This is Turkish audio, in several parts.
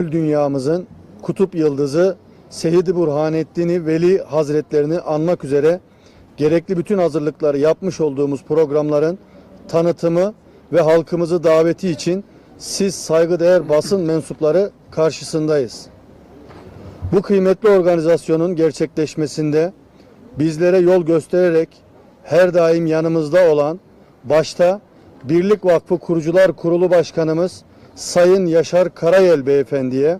dünyamızın kutup yıldızı Seyyid-i Burhanettin Veli Hazretlerini anmak üzere gerekli bütün hazırlıkları yapmış olduğumuz programların tanıtımı ve halkımızı daveti için siz saygıdeğer basın mensupları karşısındayız. Bu kıymetli organizasyonun gerçekleşmesinde bizlere yol göstererek her daim yanımızda olan başta Birlik Vakfı Kurucular Kurulu Başkanımız Sayın Yaşar Karayel Beyefendiye,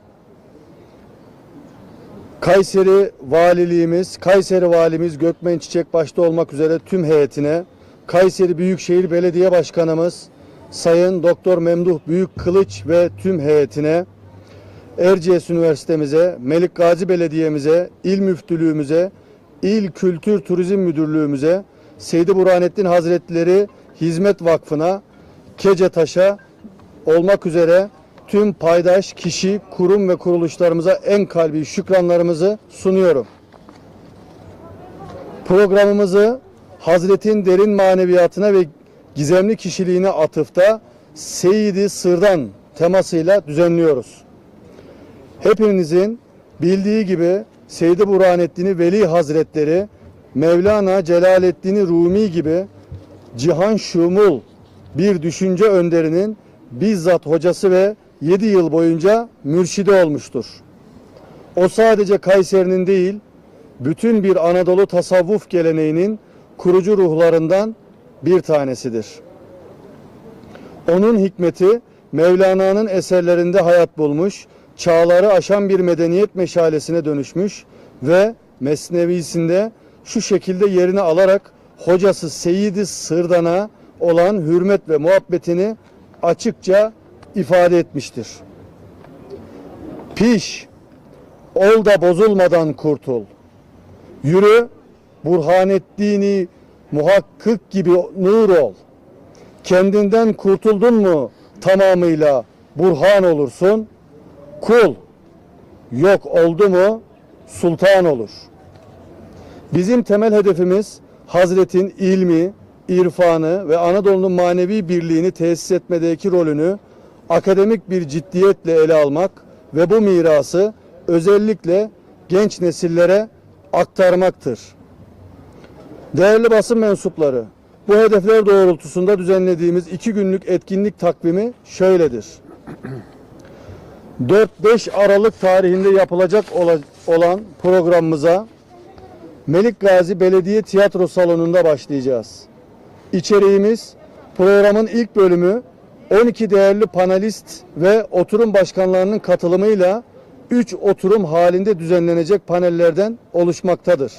Kayseri Valiliğimiz, Kayseri Valimiz Gökmen Çiçek başta olmak üzere tüm heyetine, Kayseri Büyükşehir Belediye Başkanımız Sayın Doktor Memduh Büyük Kılıç ve tüm heyetine, Erciyes Üniversitemize, Melik Gazi Belediye'mize, İl Müftülüğümüze, İl Kültür Turizm Müdürlüğümüze, Seydi Burhanettin Hazretleri Hizmet Vakfı'na, Kecetaş'a olmak üzere tüm paydaş kişi, kurum ve kuruluşlarımıza en kalbi şükranlarımızı sunuyorum. Programımızı Hazretin derin maneviyatına ve gizemli kişiliğine atıfta Seyyidi Sırdan temasıyla düzenliyoruz. Hepinizin bildiği gibi Seyyid-i Burhanettin Veli Hazretleri Mevlana Celaleddin Rumi gibi cihan şumul bir düşünce önderinin bizzat hocası ve 7 yıl boyunca mürşidi olmuştur. O sadece Kayseri'nin değil, bütün bir Anadolu tasavvuf geleneğinin kurucu ruhlarından bir tanesidir. Onun hikmeti Mevlana'nın eserlerinde hayat bulmuş, çağları aşan bir medeniyet meşalesine dönüşmüş ve Mesnevisinde şu şekilde yerini alarak hocası Seyyid-i Sırdan'a olan hürmet ve muhabbetini açıkça ifade etmiştir. Piş, ol da bozulmadan kurtul. Yürü, Burhanettin'i muhakkık gibi nur ol. Kendinden kurtuldun mu tamamıyla burhan olursun. Kul, yok oldu mu sultan olur. Bizim temel hedefimiz Hazretin ilmi, irfanı ve Anadolu'nun manevi birliğini tesis etmedeki rolünü akademik bir ciddiyetle ele almak ve bu mirası özellikle genç nesillere aktarmaktır. Değerli basın mensupları, bu hedefler doğrultusunda düzenlediğimiz iki günlük etkinlik takvimi şöyledir. 4-5 Aralık tarihinde yapılacak ola- olan programımıza Melik Gazi Belediye Tiyatro Salonu'nda başlayacağız. İçeriğimiz programın ilk bölümü 12 değerli panelist ve oturum başkanlarının katılımıyla 3 oturum halinde düzenlenecek panellerden oluşmaktadır.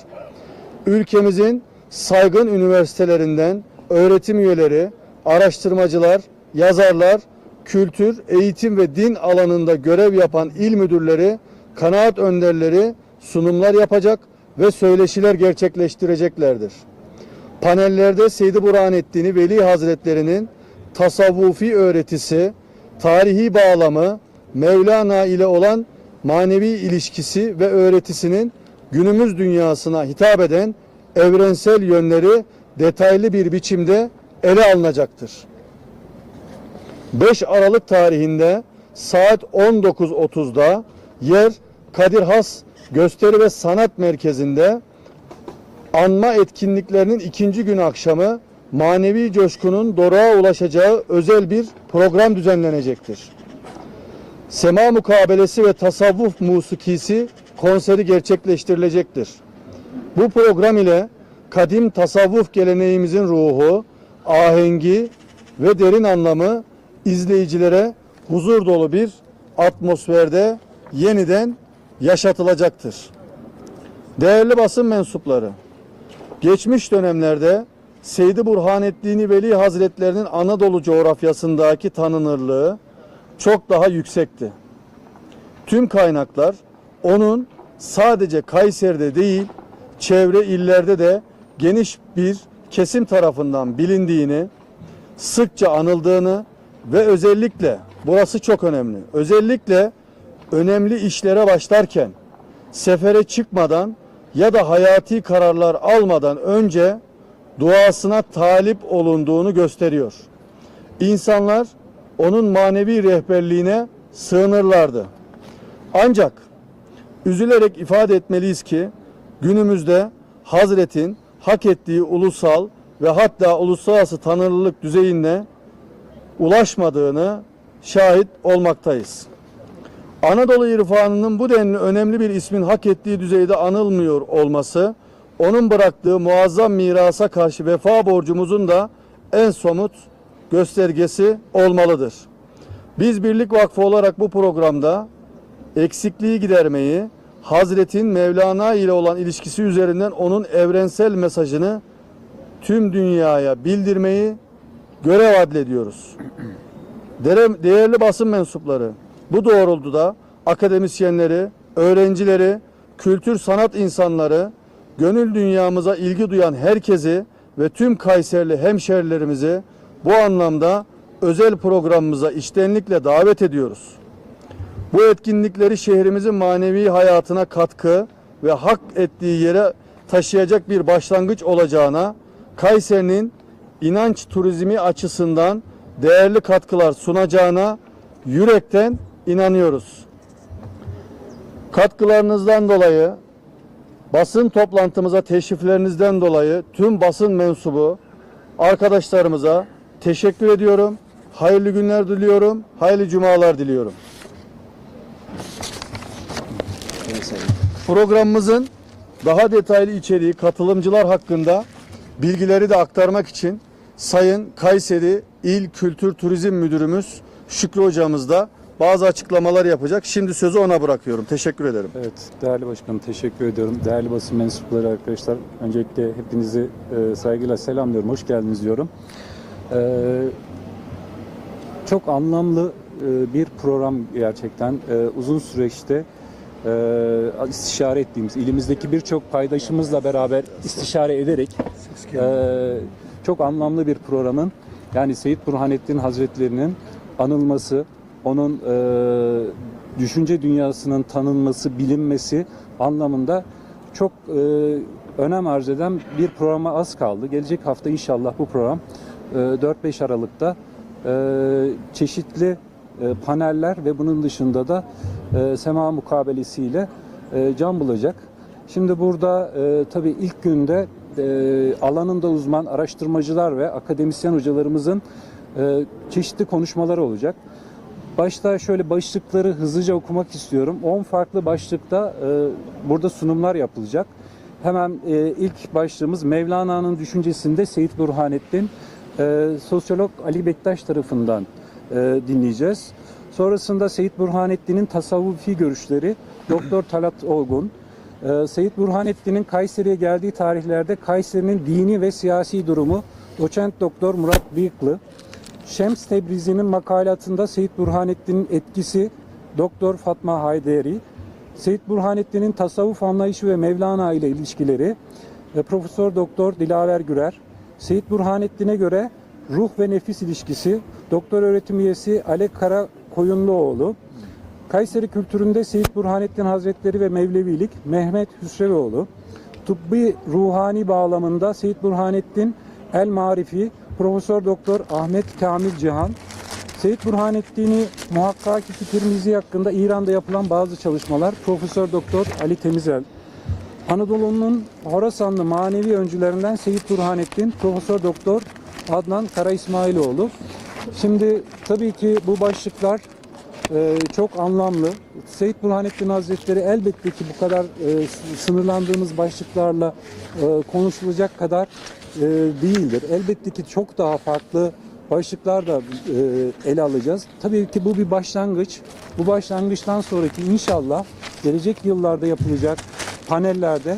Ülkemizin saygın üniversitelerinden öğretim üyeleri, araştırmacılar, yazarlar, kültür, eğitim ve din alanında görev yapan il müdürleri, kanaat önderleri sunumlar yapacak ve söyleşiler gerçekleştireceklerdir. Panellerde Seyyid-i Burhanettin Veli Hazretleri'nin tasavvufi öğretisi, tarihi bağlamı, Mevlana ile olan manevi ilişkisi ve öğretisinin günümüz dünyasına hitap eden evrensel yönleri detaylı bir biçimde ele alınacaktır. 5 Aralık tarihinde saat 19.30'da yer Kadir Has Gösteri ve Sanat Merkezi'nde anma etkinliklerinin ikinci gün akşamı manevi coşkunun doruğa ulaşacağı özel bir program düzenlenecektir. Sema mukabelesi ve tasavvuf musikisi konseri gerçekleştirilecektir. Bu program ile kadim tasavvuf geleneğimizin ruhu, ahengi ve derin anlamı izleyicilere huzur dolu bir atmosferde yeniden yaşatılacaktır. Değerli basın mensupları, geçmiş dönemlerde Seydi Burhanettin Veli Hazretlerinin Anadolu coğrafyasındaki tanınırlığı çok daha yüksekti. Tüm kaynaklar onun sadece Kayseri'de değil, çevre illerde de geniş bir kesim tarafından bilindiğini, sıkça anıldığını ve özellikle burası çok önemli. Özellikle önemli işlere başlarken sefere çıkmadan ya da hayati kararlar almadan önce duasına talip olunduğunu gösteriyor. İnsanlar onun manevi rehberliğine sığınırlardı. Ancak üzülerek ifade etmeliyiz ki günümüzde Hazret'in hak ettiği ulusal ve hatta uluslararası tanınırlık düzeyine ulaşmadığını şahit olmaktayız. Anadolu irfanının bu denli önemli bir ismin hak ettiği düzeyde anılmıyor olması, onun bıraktığı muazzam mirasa karşı vefa borcumuzun da en somut göstergesi olmalıdır. Biz Birlik Vakfı olarak bu programda eksikliği gidermeyi, Hazretin Mevlana ile olan ilişkisi üzerinden onun evrensel mesajını tüm dünyaya bildirmeyi görev adlediyoruz. Değerli basın mensupları, bu doğrultuda akademisyenleri, öğrencileri, kültür sanat insanları, gönül dünyamıza ilgi duyan herkesi ve tüm Kayserli hemşerilerimizi bu anlamda özel programımıza içtenlikle davet ediyoruz. Bu etkinlikleri şehrimizin manevi hayatına katkı ve hak ettiği yere taşıyacak bir başlangıç olacağına, Kayseri'nin inanç turizmi açısından değerli katkılar sunacağına yürekten inanıyoruz. Katkılarınızdan dolayı, basın toplantımıza teşriflerinizden dolayı tüm basın mensubu arkadaşlarımıza teşekkür ediyorum. Hayırlı günler diliyorum. Hayırlı cumalar diliyorum. Programımızın daha detaylı içeriği katılımcılar hakkında bilgileri de aktarmak için Sayın Kayseri İl Kültür Turizm Müdürümüz Şükrü Hocamız da bazı açıklamalar yapacak. Şimdi sözü ona bırakıyorum. Teşekkür ederim. Evet, değerli başkanım teşekkür ediyorum. Değerli basın mensupları arkadaşlar, öncelikle hepinizi e, saygıyla selamlıyorum. Hoş geldiniz diyorum. E, çok anlamlı e, bir program gerçekten. E, uzun süreçte e, istişare ettiğimiz, ilimizdeki birçok paydaşımızla beraber istişare ederek e, çok anlamlı bir programın yani Seyit Burhanettin Hazretlerinin anılması, onun e, düşünce dünyasının tanınması, bilinmesi anlamında çok e, önem arz eden bir programa az kaldı. Gelecek hafta inşallah bu program e, 4-5 Aralık'ta e, çeşitli e, paneller ve bunun dışında da e, sema mukabelesiyle e, can bulacak. Şimdi burada e, tabii ilk günde e, alanında uzman araştırmacılar ve akademisyen hocalarımızın e, çeşitli konuşmaları olacak. Başta şöyle başlıkları hızlıca okumak istiyorum. 10 farklı başlıkta e, burada sunumlar yapılacak. Hemen e, ilk başlığımız Mevlana'nın düşüncesinde Seyit Burhanettin e, sosyolog Ali Bektaş tarafından e, dinleyeceğiz. Sonrasında Seyit Burhanettin'in tasavvufi görüşleri Doktor Talat Olgun, e, Seyit Burhanettin'in Kayseri'ye geldiği tarihlerde Kayseri'nin dini ve siyasi durumu Doçent Doktor Murat Bıyıklı, Şems Tebrizi'nin makalatında Seyit Burhanettin'in etkisi Doktor Fatma Hayderi, Seyit Burhanettin'in tasavvuf anlayışı ve Mevlana ile ilişkileri ve Profesör Doktor Dilaver Gürer, Seyit Burhanettin'e göre ruh ve nefis ilişkisi Doktor öğretim üyesi Ale Kara Koyunluoğlu, Kayseri kültüründe Seyit Burhanettin Hazretleri ve Mevlevilik Mehmet Hüsrevoğlu, tıbbi ruhani bağlamında Seyit Burhanettin El Marifi Profesör Doktor Ahmet Kamil Cihan, Seyit Burhanettin'i Muhakkaki Tirmizi hakkında İran'da yapılan bazı çalışmalar Profesör Doktor Ali Temizel, Anadolu'nun Horasanlı manevi öncülerinden Seyit Burhanettin, Profesör Doktor Adnan Kara İsmailoğlu. Şimdi tabii ki bu başlıklar e, çok anlamlı. Seyit Burhanettin Hazretleri elbette ki bu kadar e, sınırlandığımız başlıklarla e, konuşulacak kadar e, değildir. Elbette ki çok daha farklı başlıklar da e, ele alacağız. Tabii ki bu bir başlangıç. Bu başlangıçtan sonraki inşallah gelecek yıllarda yapılacak panellerde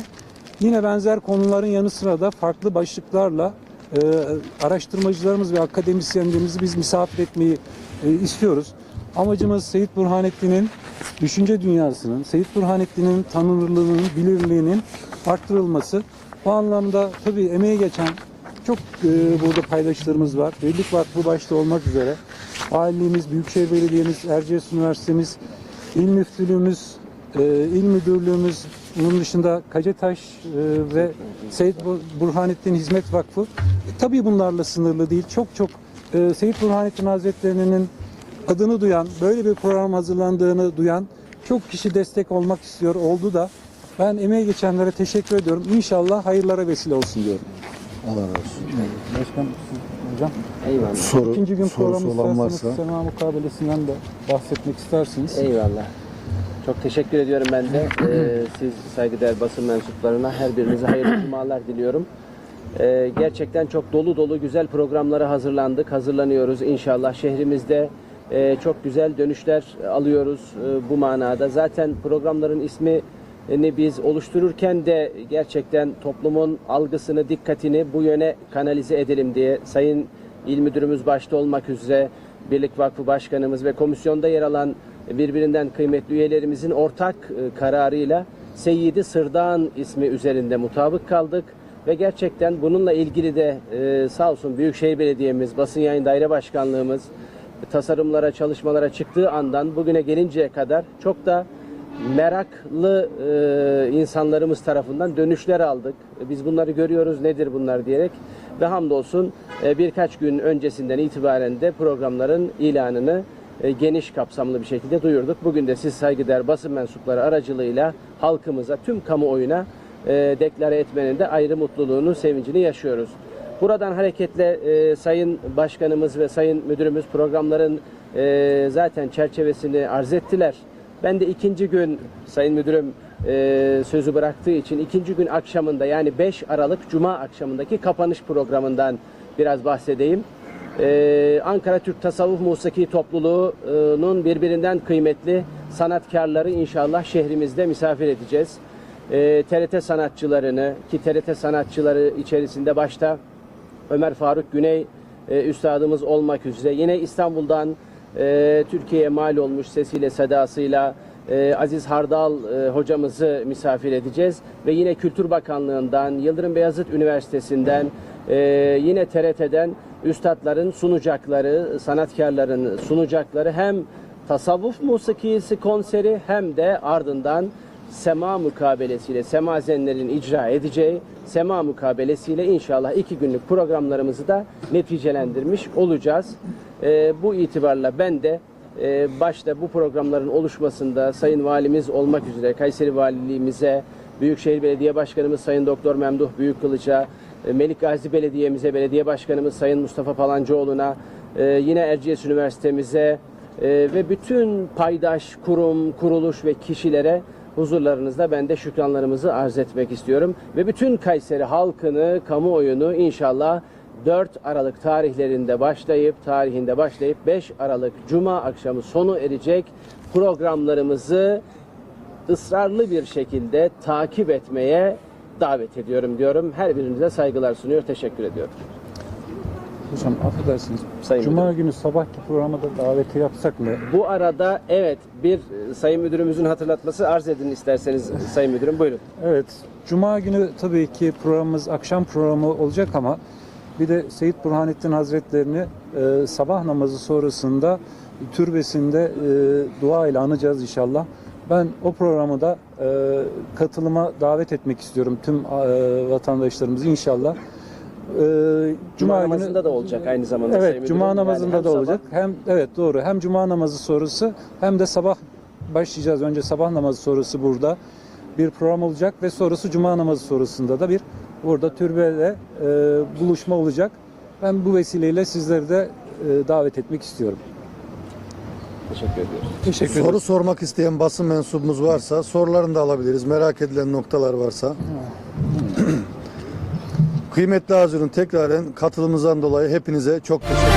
yine benzer konuların yanı sıra da farklı başlıklarla e, araştırmacılarımız ve akademisyenlerimizi biz misafir etmeyi e, istiyoruz. Amacımız Seyit Burhanettin'in düşünce dünyasının, Seyit Burhanettin'in tanınırlığının, bilirliğinin arttırılması. Bu anlamda tabii emeği geçen çok e, burada paydaşlarımız var. Birlik Vakfı başta olmak üzere. Valiliğimiz, Büyükşehir Belediye'miz, Erciyes Üniversitemiz, İl Müftülüğümüz, e, İl Müdürlüğümüz, bunun dışında Kacetaş e, ve Seyit Burhanettin Hizmet Vakfı. E, tabii bunlarla sınırlı değil. Çok çok e, Seyit Burhanettin Hazretleri'nin adını duyan, böyle bir program hazırlandığını duyan çok kişi destek olmak istiyor, oldu da. Ben emeği geçenlere teşekkür ediyorum. İnşallah hayırlara vesile olsun diyorum. Allah razı olsun. Başkan, hocam. Eyvallah. Soru, İkinci gün programı olan isterseniz varsa. sema mukabelesinden de bahsetmek istersiniz. Eyvallah. Çok teşekkür ediyorum ben de. Ee, siz saygıdeğer basın mensuplarına her birinize hayırlı cumalar diliyorum. Ee, gerçekten çok dolu dolu güzel programlara hazırlandık, hazırlanıyoruz. İnşallah şehrimizde e, çok güzel dönüşler alıyoruz e, bu manada. Zaten programların ismi ni biz oluştururken de gerçekten toplumun algısını, dikkatini bu yöne kanalize edelim diye Sayın İl Müdürümüz başta olmak üzere Birlik Vakfı Başkanımız ve komisyonda yer alan birbirinden kıymetli üyelerimizin ortak e, kararıyla Seyyidi Sırdan ismi üzerinde mutabık kaldık ve gerçekten bununla ilgili de e, sağ olsun Büyükşehir Belediye'miz, Basın Yayın Daire Başkanlığımız tasarımlara, çalışmalara çıktığı andan bugüne gelinceye kadar çok da meraklı e, insanlarımız tarafından dönüşler aldık. Biz bunları görüyoruz nedir bunlar diyerek ve hamdolsun e, birkaç gün öncesinden itibaren de programların ilanını e, geniş kapsamlı bir şekilde duyurduk. Bugün de siz saygıdeğer basın mensupları aracılığıyla halkımıza, tüm kamuoyuna e, deklare etmenin de ayrı mutluluğunu, sevincini yaşıyoruz. Buradan hareketle e, Sayın Başkanımız ve Sayın Müdürümüz programların e, zaten çerçevesini arz ettiler. Ben de ikinci gün Sayın Müdürüm e, sözü bıraktığı için ikinci gün akşamında yani 5 Aralık Cuma akşamındaki kapanış programından biraz bahsedeyim. Ee, Ankara Türk Tasavvuf Musiki Topluluğu'nun birbirinden kıymetli sanatkarları inşallah şehrimizde misafir edeceğiz. Ee, TRT sanatçılarını ki TRT sanatçıları içerisinde başta Ömer Faruk Güney e, üstadımız olmak üzere yine İstanbul'dan e, Türkiye'ye mal olmuş sesiyle sedasıyla e, Aziz Hardal e, hocamızı misafir edeceğiz ve yine Kültür Bakanlığı'ndan Yıldırım Beyazıt Üniversitesi'nden e, yine TRT'den üstadların sunacakları, sanatkarların sunacakları hem tasavvuf musikisi konseri hem de ardından sema mukabelesiyle, semazenlerin icra edeceği sema mukabelesiyle inşallah iki günlük programlarımızı da neticelendirmiş olacağız. Ee, bu itibarla ben de e, başta bu programların oluşmasında Sayın Valimiz olmak üzere Kayseri Valiliğimize, Büyükşehir Belediye Başkanımız Sayın Doktor Memduh Büyükkılıç'a, e, Melik Gazi Belediye'mize, Belediye Başkanımız Sayın Mustafa Palancıoğlu'na, e, yine Erciyes Üniversitemize e, ve bütün paydaş, kurum, kuruluş ve kişilere huzurlarınızda ben de şükranlarımızı arz etmek istiyorum. Ve bütün Kayseri halkını, kamuoyunu inşallah 4 Aralık tarihlerinde başlayıp, tarihinde başlayıp 5 Aralık Cuma akşamı sonu erecek programlarımızı ısrarlı bir şekilde takip etmeye davet ediyorum diyorum. Her birinize saygılar sunuyor. Teşekkür ediyorum. Hocam affedersiniz. Sayın Cuma Müdürüm. günü sabahki programa da daveti yapsak mı? Bu arada evet bir e, Sayın Müdürümüzün hatırlatması arz edin isterseniz Sayın Müdürüm. Buyurun. Evet. Cuma günü tabii ki programımız akşam programı olacak ama bir de Seyit Burhanettin Hazretlerini e, sabah namazı sonrasında türbesinde e, dua ile anacağız inşallah. Ben o programı da e, katılıma davet etmek istiyorum tüm e, vatandaşlarımızı inşallah. E, Cuma günü- namazında da olacak aynı zamanda Evet, cuma. Yani namazında hem da sabah- olacak. Hem evet doğru. Hem cuma namazı sonrası hem de sabah başlayacağız. Önce sabah namazı sonrası burada bir program olacak ve sonrası cuma namazı sonrasında da bir burada türbede e, buluşma olacak. Ben bu vesileyle sizleri de e, davet etmek istiyorum. Teşekkür ediyoruz. Teşekkür ederim. Soru sormak isteyen basın mensubumuz varsa sorularını da alabiliriz. Merak edilen noktalar varsa. Kıymetli Hazırın tekraren katılımınızdan dolayı hepinize çok teşekkür ederim.